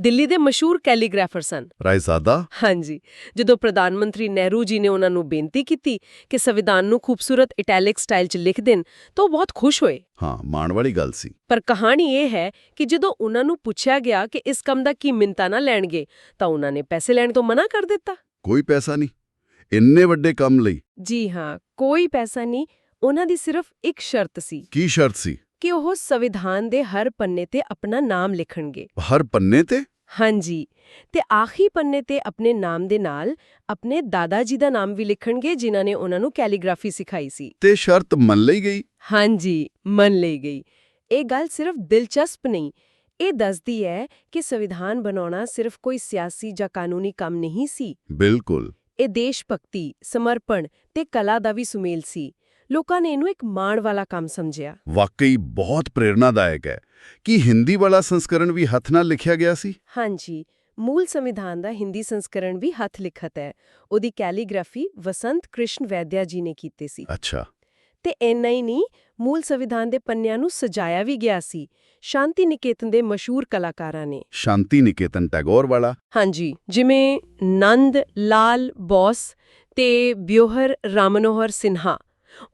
[SPEAKER 2] ਦਿੱਲੀ ਦੇ ਮਸ਼ਹੂਰ ਕੈਲੀਗ੍ਰਾਫਰ ਸਨ।
[SPEAKER 1] ਰਾਇਜ਼ਾਦਾ?
[SPEAKER 2] ਹਾਂਜੀ। ਜਦੋਂ ਪ੍ਰਧਾਨ ਮੰਤਰੀ ਨਹਿਰੂ ਜੀ ਨੇ ਉਹਨਾਂ ਨੂੰ ਬੇਨਤੀ ਕੀਤੀ ਕਿ ਸੰਵਿਧਾਨ ਨੂੰ ਖੂਬਸੂਰਤ ਇਟੈਲਿਕ ਸਟਾਈਲ 'ਚ ਲਿਖ ਦੇਣ ਤਾਂ ਉਹ ਬਹੁਤ ਖੁਸ਼ ਹੋਏ।
[SPEAKER 1] ਹਾਂ ਮਾਣ ਵਾਲੀ ਗੱਲ ਸੀ।
[SPEAKER 2] ਪਰ ਕਹਾਣੀ ਇਹ ਹੈ ਕਿ ਜਦੋਂ ਉਹਨਾਂ ਨੂੰ ਪੁੱਛਿਆ ਗਿਆ ਕਿ ਇਸ ਕੰਮ ਦਾ ਕੀ ਮਿੰਤਾ ਨਾ ਲੈਣਗੇ ਤਾਂ ਉਹਨਾਂ ਨੇ ਪੈਸੇ ਲੈਣ ਤੋਂ ਮਨਾ ਕਰ ਦਿੱਤਾ।
[SPEAKER 1] ਕੋਈ ਪੈਸਾ ਨਹੀਂ। ਇੰਨੇ ਵੱਡੇ ਕੰਮ ਲਈ।
[SPEAKER 2] ਜੀ ਹਾਂ ਕੋਈ ਪੈਸਾ ਨਹੀਂ। ਉਹਨਾਂ ਦੀ ਸਿਰਫ ਇੱਕ ਸ਼ਰਤ ਸੀ।
[SPEAKER 1] ਕੀ ਸ਼ਰਤ ਸੀ?
[SPEAKER 2] ਕਿ ਉਹ ਸੰਵਿਧਾਨ ਦੇ ਹਰ ਪੰਨੇ ਤੇ ਆਪਣਾ ਨਾਮ ਲਿਖਣਗੇ।
[SPEAKER 1] ਹਰ ਪੰਨੇ ਤੇ?
[SPEAKER 2] ਹਾਂਜੀ। ਤੇ ਆਖਰੀ ਪੰਨੇ ਤੇ ਆਪਣੇ ਨਾਮ ਦੇ ਨਾਲ ਆਪਣੇ ਦਾਦਾ ਜੀ ਦਾ ਨਾਮ ਵੀ ਲਿਖਣਗੇ ਜਿਨ੍ਹਾਂ ਨੇ ਉਹਨਾਂ ਨੂੰ ਕੈਲੀਗ੍ਰਾਫੀ ਸਿਖਾਈ ਸੀ।
[SPEAKER 1] ਤੇ ਸ਼ਰਤ ਮੰਨ ਲਈ ਗਈ?
[SPEAKER 2] ਹਾਂਜੀ ਮੰਨ ਲਈ ਗਈ। ਇਹ ਗੱਲ ਸਿਰਫ ਦਿਲਚਸਪ ਨਹੀਂ ਇਹ ਦੱਸਦੀ ਹੈ ਕਿ ਸੰਵਿਧਾਨ ਬਣਾਉਣਾ ਸਿਰਫ ਕੋਈ ਸਿਆਸੀ ਜਾਂ ਕਾਨੂੰਨੀ ਕੰਮ ਨਹੀਂ ਸੀ।
[SPEAKER 1] ਬਿਲਕੁਲ।
[SPEAKER 2] ਇਹ ਦੇਸ਼ ਭਗਤੀ ਸਮਰਪਣ ਤੇ ਕਲਾ ਦਾ ਵੀ ਸੁਮੇਲ ਸੀ। ਲੋਕਾਂ ਨੇ ਇਹਨੂੰ ਇੱਕ ਮਾਣ ਵਾਲਾ ਕੰਮ ਸਮਝਿਆ।
[SPEAKER 1] ਵਾਕਈ ਬਹੁਤ ਪ੍ਰੇਰਨਾਦਾਇਕ ਹੈ। ਕੀ ਹਿੰਦੀ ਵਾਲਾ ਸੰਸਕਰਣ ਵੀ ਹੱਥ ਨਾਲ ਲਿਖਿਆ ਗਿਆ ਸੀ?
[SPEAKER 2] ਹਾਂਜੀ ਮੂਲ ਸੰਵਿਧਾਨ ਦਾ ਹਿੰਦੀ ਸੰਸਕਰਣ ਵੀ ਹੱਥ ਲਿਖਤ ਹੈ। ਉਹਦੀ ਕੈਲੀਗ੍ਰਾਫੀ ਵਸੰਤ ਕ੍ਰਿਸ਼ਨ ਵੈਦਿਆ ਜੀ ਨੇ ਕੀਤੀ ਸੀ।
[SPEAKER 1] ਅੱਛਾ।
[SPEAKER 2] ਤੇ ਇੰਨਾ ਹੀ ਨਹੀਂ ਮੂਲ ਸੰਵਿਧਾਨ ਦੇ ਪੰਨਿਆਂ ਨੂੰ ਸਜਾਇਆ ਵੀ ਗਿਆ ਸੀ। ਸ਼ਾਂਤੀ ਨਿਕੇਤਨ ਦੇ ਮਸ਼ਹੂਰ ਕਲਾਕਾਰਾਂ ਨੇ।
[SPEAKER 1] ਸ਼ਾਂਤੀ ਨਿਕੇਤਨ ਟੈਗੋਰ ਵਾਲਾ?
[SPEAKER 2] ਹਾਂਜੀ ਜਿਵੇਂ ਨੰਦ ਲਾਲ ਬੋਸ ਤੇ ਬਿਓਹਰ ਰਾਮਨੋਹਰ ਸਿਨਹਾ।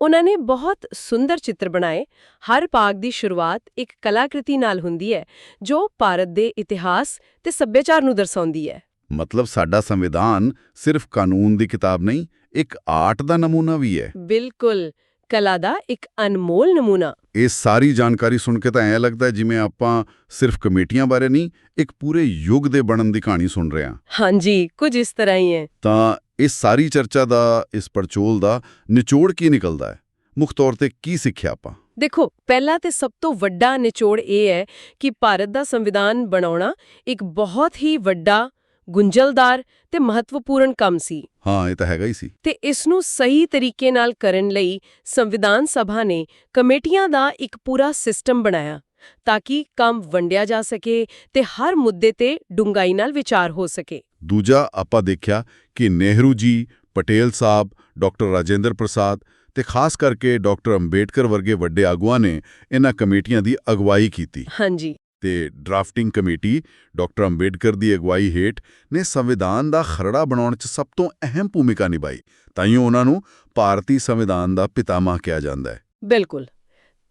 [SPEAKER 2] ਉਹਨਾਂ ਨੇ ਬਹੁਤ ਸੁੰਦਰ ਚਿੱਤਰ ਬਣਾਏ। ਹਰ ਭਾਗ ਦੀ ਸ਼ੁਰੂਆਤ ਇੱਕ ਕਲਾਕ੍ਰਿਤੀ ਨਾਲ ਹੁੰਦੀ ਹੈ ਜੋ ਭਾਰਤ ਦੇ ਇਤਿਹਾਸ ਤੇ ਸੱਭਿਆਚਾਰ ਨੂੰ ਦਰਸਾਉਂਦੀ ਹੈ।
[SPEAKER 1] ਮਤਲਬ ਸਾਡਾ ਸੰਵਿਧਾਨ ਸਿਰਫ ਕਾਨੂੰਨ ਦੀ ਕਿਤਾਬ ਨਹੀਂ ਇੱਕ ਆਰਟ ਦਾ ਨਮੂਨਾ ਵੀ ਹੈ।
[SPEAKER 2] ਬਿਲਕੁਲ। ਕਲਾ ਦਾ ਇੱਕ ਅਨਮੋਲ ਨਮੂਨਾ।
[SPEAKER 1] ਇਹ ਸਾਰੀ ਜਾਣਕਾਰੀ ਸੁਣ ਕੇ ਤਾਂ ਐਂ ਲੱਗਦਾ ਜਿਵੇਂ ਆਪਾਂ ਸਿਰਫ ਕਮੇਟੀਆਂ ਬਾਰੇ ਨਹੀਂ ਇੱਕ ਪੂਰੇ ਯੁੱਗ ਦੇ ਬਣਨ ਦੀ ਕਹਾਣੀ ਸੁਣ ਰਹੇ ਹਾਂ।
[SPEAKER 2] ਹਾਂਜੀ ਕੁਝ ਇਸ ਤਰ੍ਹਾਂ ਹੀ ਹੈ।
[SPEAKER 1] ਤਾਂ ਇਸ ਸਾਰੀ ਚਰਚਾ ਦਾ ਇਸ ਪੜਚੋਲ ਦਾ ਨਿਚੋੜ ਕੀ ਨਿਕਲਦਾ ਹੈ? ਮੁੱਖ ਤੌਰ ਤੇ ਕੀ ਸਿੱਖਿਆ ਆਪਾਂ?
[SPEAKER 2] ਦੇਖੋ ਪਹਿਲਾ ਤੇ ਸਭ ਤੋਂ ਵੱਡਾ ਨਿਚੋੜ ਇਹ ਹੈ ਕਿ ਭਾਰਤ ਦਾ ਸੰਵਿਧਾਨ ਬਣਾਉਣਾ ਇੱਕ ਬਹੁਤ ਹੀ ਵੱਡਾ ਗੁੰਝਲਦਾਰ ਤੇ ਮਹੱਤਵਪੂਰਨ ਕੰਮ ਸੀ।
[SPEAKER 1] ਹਾਂ ਇਹ ਤਾਂ ਹੈਗਾ ਹੀ ਸੀ।
[SPEAKER 2] ਤੇ ਇਸ ਨੂੰ ਸਹੀ ਤਰੀਕੇ ਨਾਲ ਕਰਨ ਲਈ ਸੰਵਿਧਾਨ ਸਭਾ ਨੇ ਕਮੇਟੀਆਂ ਦਾ ਇੱਕ ਪੂਰਾ ਸਿਸਟਮ ਬਣਾਇਆ ਤਾਂ ਕਿ ਕੰਮ ਵੰਡਿਆ ਜਾ ਸਕੇ ਤੇ ਹਰ ਮੁੱਦੇ ਤੇ ਡੂੰਘਾਈ ਨਾਲ ਵਿਚਾਰ ਹੋ ਸਕੇ।
[SPEAKER 1] ਦੂਜਾ ਆਪਾਂ ਦੇਖਿਆ ਕਿ ਨਹਿਰੂ ਜੀ ਪਟੇਲ ਸਾਹਿਬ ਡਾਕਟਰ ਰਾਜੇਂਦਰ ਪ੍ਰਸਾਦ ਤੇ ਖਾਸ ਕਰਕੇ ਡਾਕਟਰ ਅੰਬੇਡਕਰ ਵਰਗੇ ਵੱਡੇ ਆਗੂਆਂ ਨੇ ਇਹਨਾਂ ਕਮੇਟੀਆਂ ਦੀ ਅਗਵਾਈ ਕੀਤੀ।
[SPEAKER 2] ਹਾਂਜੀ।
[SPEAKER 1] ਤੇ ਡਰਾਫਟਿੰਗ ਕਮੇਟੀ ਡਾਕਟਰ ਅੰਬੇਡਕਰ ਦੀ ਅਗਵਾਈ ਹੇਠ ਨੇ ਸੰਵਿਧਾਨ ਦਾ ਖਰੜਾ ਬਣਾਉਣ 'ਚ ਸਭ ਤੋਂ ਅਹਿਮ ਭੂਮਿਕਾ ਨਿਭਾਈ। ਤਾਈਓ ਉਹਨਾਂ ਨੂੰ ਭਾਰਤੀ ਸੰਵਿਧਾਨ ਦਾ ਪਿਤਾਮਾ ਕਿਹਾ ਜਾਂਦਾ ਹੈ।
[SPEAKER 2] ਬਿਲਕੁਲ।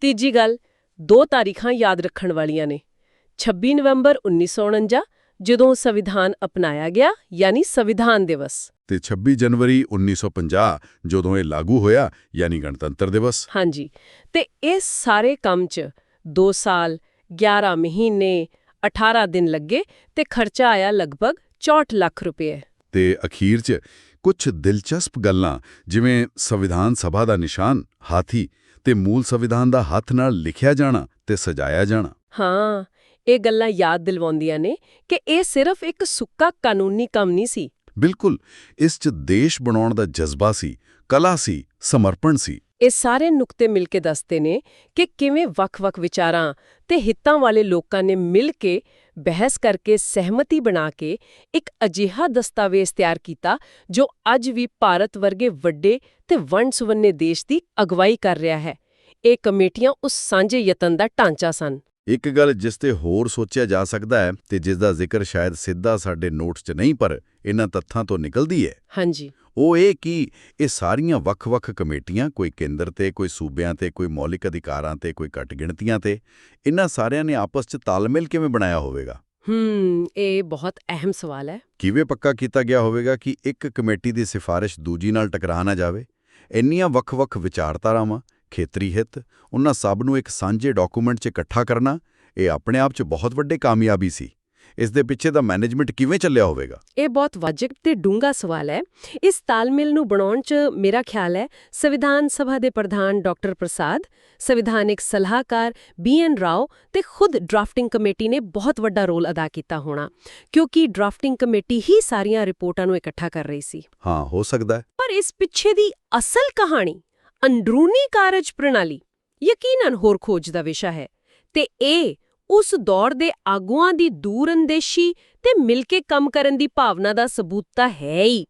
[SPEAKER 2] ਤੀਜੀ ਗੱਲ ਦੋ ਤਾਰੀਖਾਂ ਯਾਦ ਰੱਖਣ ਵਾਲੀਆਂ ਨੇ। 26 ਨਵੰਬਰ 1949 ਜਦੋਂ ਸੰਵਿਧਾਨ ਅਪਣਾਇਆ ਗਿਆ ਯਾਨੀ ਸੰਵਿਧਾਨ ਦਿਵਸ।
[SPEAKER 1] ਤੇ 26 ਜਨਵਰੀ 1950 ਜਦੋਂ ਇਹ ਲਾਗੂ ਹੋਇਆ ਯਾਨੀ ਗਣਤੰਤਰ ਦਿਵਸ।
[SPEAKER 2] ਹਾਂਜੀ। ਤੇ ਇਸ ਸਾਰੇ ਕੰਮ 'ਚ 2 ਸਾਲ 11 ਮਹੀਨੇ 18 ਦਿਨ ਲੱਗੇ ਤੇ ਖਰਚਾ ਆਇਆ ਲਗਭਗ 64 ਲੱਖ ਰੁਪਏ।
[SPEAKER 1] ਤੇ ਅਖੀਰ 'ਚ ਕੁਝ ਦਿਲਚਸਪ ਗੱਲਾਂ ਜਿਵੇਂ ਸੰਵਿਧਾਨ ਸਭਾ ਦਾ ਨਿਸ਼ਾਨ ਹਾਥੀ ਤੇ ਮੂਲ ਸੰਵਿਧਾਨ ਦਾ ਹੱਥ ਨਾਲ ਲਿਖਿਆ ਜਾਣਾ ਤੇ ਸਜਾਇਆ ਜਾਣਾ।
[SPEAKER 2] ਹਾਂ ਇਹ ਗੱਲਾਂ ਯਾਦ ਦਿਲਵਾਉਂਦੀਆਂ ਨੇ ਕਿ ਇਹ ਸਿਰਫ ਇੱਕ ਸੁੱਕਾ ਕਾਨੂੰਨੀ ਕੰਮ ਨਹੀਂ ਸੀ।
[SPEAKER 1] ਬਿਲਕੁਲ ਇਸ 'ਚ ਦੇਸ਼ ਬਣਾਉਣ ਦਾ ਜਜ਼ਬਾ ਸੀ ਕਲਾ ਸੀ ਸਮਰਪਣ ਸੀ।
[SPEAKER 2] ਇਹ ਸਾਰੇ ਨੁਕਤੇ ਮਿਲ ਕੇ ਦੱਸਦੇ ਨੇ ਕਿ ਕਿਵੇਂ ਵੱਖ-ਵੱਖ ਵਿਚਾਰਾਂ ਤੇ ਹਿੱਤਾਂ ਵਾਲੇ ਲੋਕਾਂ ਨੇ ਮਿਲ ਕੇ ਬਹਿਸ ਕਰਕੇ ਸਹਿਮਤੀ ਬਣਾ ਕੇ ਇੱਕ ਅਜਿਹਾ ਦਸਤਾਵੇਜ਼ ਤਿਆਰ ਕੀਤਾ ਜੋ ਅੱਜ ਵੀ ਭਾਰਤ ਵਰਗੇ ਵੱਡੇ ਤੇ ਵੰਡ-ਸੁਵੰਨੇ ਦੇਸ਼ ਦੀ ਅਗਵਾਈ ਕਰ ਰਿਹਾ ਹੈ। ਇਹ ਕਮੇਟੀਆਂ ਉਸ ਸਾਂਝੇ ਯਤਨ ਦਾ ਢਾਂਚਾ ਸਨ।
[SPEAKER 1] ਇੱਕ ਗੱਲ ਜਿਸ ਤੇ ਹੋਰ ਸੋਚਿਆ ਜਾ ਸਕਦਾ ਹੈ ਤੇ ਜਿਸ ਦਾ ਜ਼ਿਕਰ ਸ਼ਾਇਦ ਸਿੱਧਾ ਸਾਡੇ ਨੋਟਸ 'ਚ ਨਹੀਂ ਪਰ ਇਹਨਾਂ ਤੱਥਾਂ ਤੋਂ ਨਿਕਲਦੀ ਹੈ।
[SPEAKER 2] ਹਾਂਜੀ।
[SPEAKER 1] ਉਹ ਇਹ ਕਿ ਇਹ ਸਾਰੀਆਂ ਵੱਖ-ਵੱਖ ਕਮੇਟੀਆਂ ਕੋਈ ਕੇਂਦਰ ਤੇ ਕੋਈ ਸੂਬਿਆਂ ਤੇ ਕੋਈ ਮੌਲਿਕ ਅਧਿਕਾਰਾਂ ਤੇ ਕੋਈ ਘੱਟ ਗਿਣਤੀਆਂ ਤੇ ਇਹਨਾਂ ਸਾਰਿਆਂ ਨੇ ਆਪਸ 'ਚ ਤਾਲਮੇਲ ਕਿਵੇਂ ਬਣਾਇਆ ਹੋਵੇਗਾ?
[SPEAKER 2] ਹੂੰ ਇਹ ਬਹੁਤ ਅਹਿਮ ਸਵਾਲ ਹੈ।
[SPEAKER 1] ਕਿਵੇਂ ਪੱਕਾ ਕੀਤਾ ਗਿਆ ਹੋਵੇਗਾ ਕਿ ਇੱਕ ਕਮੇਟੀ ਦੀ ਸਿਫਾਰਿਸ਼ ਦੂਜੀ ਨਾਲ ਟਕਰਾ ਨਾ ਜਾਵੇ? ਇੰਨੀਆਂ ਵੱਖ-ਵੱਖ ਵਿਚਾਰਧਾਰਾਵਾਂ ਖੇਤਰੀ ਹਿੱਤ ਉਹਨਾਂ ਸਭ ਨੂੰ ਇੱਕ ਸਾਂਝੇ ਡਾਕੂਮੈਂਟ 'ਚ ਇਕੱਠਾ ਕਰਨਾ ਇਹ ਆਪਣੇ ਆਪ 'ਚ ਬਹੁਤ ਵੱਡੀ ਕਾਮਯਾਬੀ ਸੀ। ਇਸ ਦੇ ਪਿੱਛੇ ਦਾ ਮੈਨੇਜਮੈਂਟ ਕਿਵੇਂ ਚੱਲਿਆ ਹੋਵੇਗਾ?
[SPEAKER 2] ਇਹ ਬਹੁਤ ਵਾਜਬ ਤੇ ਡੂੰਘਾ ਸਵਾਲ ਹੈ। ਇਸ ਤਾਲਮੇਲ ਨੂੰ ਬਣਾਉਣ 'ਚ ਮੇਰਾ ਖਿਆਲ ਹੈ ਸੰਵਿਧਾਨ ਸਭਾ ਦੇ ਪ੍ਰਧਾਨ ਡਾਕਟਰ ਪ੍ਰਸਾਦ ਸੰਵਿਧਾਨਿਕ ਸਲਾਹਕਾਰ ਬੀ ਐਨ ਰਾਓ ਤੇ ਖੁਦ ਡਰਾਫਟਿੰਗ ਕਮੇਟੀ ਨੇ ਬਹੁਤ ਵੱਡਾ ਰੋਲ ਅਦਾ ਕੀਤਾ ਹੋਣਾ ਕਿਉਂਕਿ ਡਰਾਫਟਿੰਗ ਕਮੇਟੀ ਹੀ ਸਾਰੀਆਂ ਰਿਪੋਰਟਾਂ ਨੂੰ ਇਕੱਠਾ ਕਰ ਰਹੀ ਸੀ।
[SPEAKER 1] ਹਾਂ ਹੋ ਸਕਦਾ ਹੈ।
[SPEAKER 2] ਪਰ ਇਸ ਪਿੱਛੇ ਦੀ ਅਸਲ ਕਹਾਣੀ ਅੰਦਰੂਨੀ ਕਾਰਜ ਪ੍ਰਣਾਲੀ ਯਕੀਨਨ ਹੋਰ ਖੋਜ ਦਾ ਵਿਸ਼ਾ ਹੈ ਤੇ ਇਹ ਉਸ ਦੌਰ ਦੇ ਆਗੂਆਂ ਦੀ ਦੂਰਅੰਦੇਸ਼ੀ ਤੇ ਮਿਲ ਕੇ ਕੰਮ ਕਰਨ ਦੀ ਭਾਵਨਾ ਦਾ ਸਬੂਤ ਤਾਂ ਹੈ ਹੀ